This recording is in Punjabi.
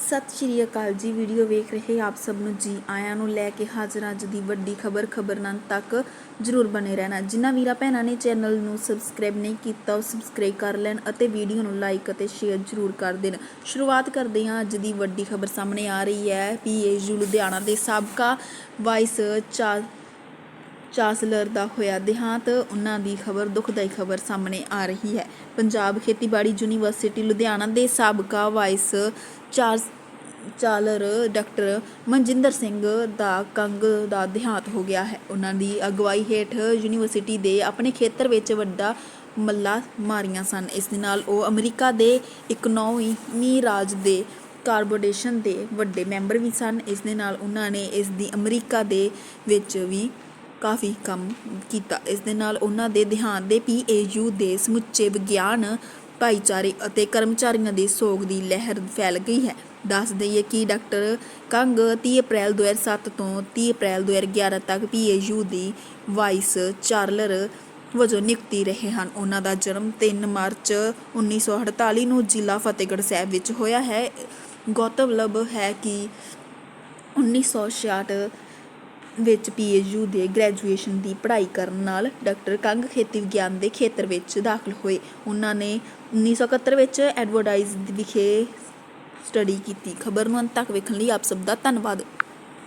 ਸਤਿ ਸ਼੍ਰੀ ਅਕਾਲ ਜੀ। ਵੀਡੀਓ ਵੇਖ ਰਹੇ ਆਪ ਸਭ ਨੂੰ ਜੀ। ਆਇਆਂ ਨੂੰ ਲੈ ਕੇ ਹਾਜ਼ਰ ਅੱਜ ਦੀ ਵੱਡੀ ਖਬਰ। ਖਬਰਨਾਂ ਤੱਕ ਜਰੂਰ ਬਣੇ ਰਹਿਣਾ। ਜਿਨ੍ਹਾਂ ਵੀਰਾਂ ਭੈਣਾਂ ਨੇ ਚੈਨਲ ਨੂੰ ਸਬਸਕ੍ਰਾਈਬ ਨਹੀਂ ਕੀਤਾ, ਉਹ ਸਬਸਕ੍ਰਾਈਬ ਕਰ ਲੈਣ ਅਤੇ ਵੀਡੀਓ ਨੂੰ ਲਾਈਕ ਅਤੇ ਸ਼ੇਅਰ ਜਰੂਰ ਕਰ ਦੇਣ। ਸ਼ੁਰੂਆਤ ਕਰਦੇ ਹਾਂ ਅੱਜ ਦੀ ਵੱਡੀ ਖਬਰ ਸਾਹਮਣੇ ਆ ਰਹੀ ਹੈ। ਪੀਏਯੂ ਲੁਧਿਆਣਾ ਦੇ ਸਾਬਕਾ ਵਾਈਸ ਚਾਰ ਚਾਂਸਲਰ ਦਾ ਹੋਇਆ ਦੇਹਾਂਤ, ਉਹਨਾਂ ਦੀ ਖਬਰ ਦੁਖਦਾਈ ਖਬਰ ਸਾਹਮਣੇ ਆ ਰਹੀ ਹੈ। ਪੰਜਾਬ ਖੇਤੀਬਾੜੀ ਯੂਨੀਵਰਸਿਟੀ ਲੁਧਿਆਣਾ ਦੇ ਸਾਬਕਾ vice chancellor doctor Manjinder Singh ਦਾ ਕੰਗ ਦਾ ਦੇਹਾਂਤ ਹੋ ਗਿਆ ਹੈ। ਉਹਨਾਂ ਦੀ ਅਗਵਾਈ ਹੇਠ ਯੂਨੀਵਰਸਿਟੀ ਦੇ ਆਪਣੇ ਖੇਤਰ ਵਿੱਚ ਵੱਡਾ ਮੱਲਾ ਮਾਰੀਆਂ ਸਨ। ਇਸ ਦੇ ਨਾਲ ਉਹ ਅਮਰੀਕਾ ਦੇ ਇਕਨੋਮੀ ਰਾਜ ਦੇ ਕਾਰਬੋਰੇਸ਼ਨ ਦੇ ਵੱਡੇ ਮੈਂਬਰ ਵੀ ਸਨ। ਇਸ ਦੇ ਨਾਲ ਉਹਨਾਂ ਨੇ ਇਸ ਦੀ ਅਮਰੀਕਾ ਦੇ ਵਿੱਚ ਵੀ ਕਾਫੀ ਕੰਮ ਕੀਤਾ। ਇਸ ਦੇ ਨਾਲ ਉਹਨਾਂ ਦੇ ਦੇਹਾਂਤ ਦੇ ਪੀਏਯੂ ਦੇ ਸਮੁੱਚੇ ਵਿਗਿਆਨ, ਭਾਈਚਾਰੇ ਅਤੇ ਕਰਮਚਾਰੀਆਂ ਦੀ ਸੋਗ ਦੀ ਲਹਿਰ ਫੈਲ ਗਈ ਹੈ। ਦੱਸ ਦਈਏ ਕਿ ਡਾਕਟਰ ਕੰਗ 30 ਅਪ੍ਰੈਲ 2007 ਤੋਂ 30 ਅਪ੍ਰੈਲ 2011 ਤੱਕ ਪੀਏਯੂ ਦੀ ਵਾਈਸ ਚਾਰਲਰ ਵਜੋਂ ਨਿਯੁਕਤੀ ਰਹੇ ਹਨ। ਉਹਨਾਂ ਦਾ ਜਨਮ 3 ਮਾਰਚ 1948 ਨੂੰ ਜ਼ਿਲ੍ਹਾ ਫਤਿਹਗੜ੍ਹ ਸਾਹਿਬ ਵਿੱਚ ਹੋਇਆ ਹੈ। ਗੌਤਮ ਗੌਰਤਲਬ ਹੈ ਕਿ 1966 ਵਿੱਚ ਪੀਏਯੂ ਦੇ ਗ੍ਰੈਜੂਏਸ਼ਨ ਦੀ ਪੜ੍ਹਾਈ ਕਰਨ ਨਾਲ ਡਾਕਟਰ ਕੰਗ ਖੇਤੀ ਵਿਗਿਆਨ ਦੇ ਖੇਤਰ ਵਿੱਚ ਦਾਖਲ ਹੋਏ। ਉਹਨਾਂ ਨੇ 1971 ਵਿੱਚ ਐਡਵਰਟਾਈਜ਼ ਵਿਖੇ ਸਟੱਡੀ ਕੀਤੀ। ਖਬਰ ਨੂੰ ਅੰਤ ਤੱਕ ਵੇਖਣ ਲਈ ਆਪ ਸਭ ਦਾ ਧੰਨਵਾਦ।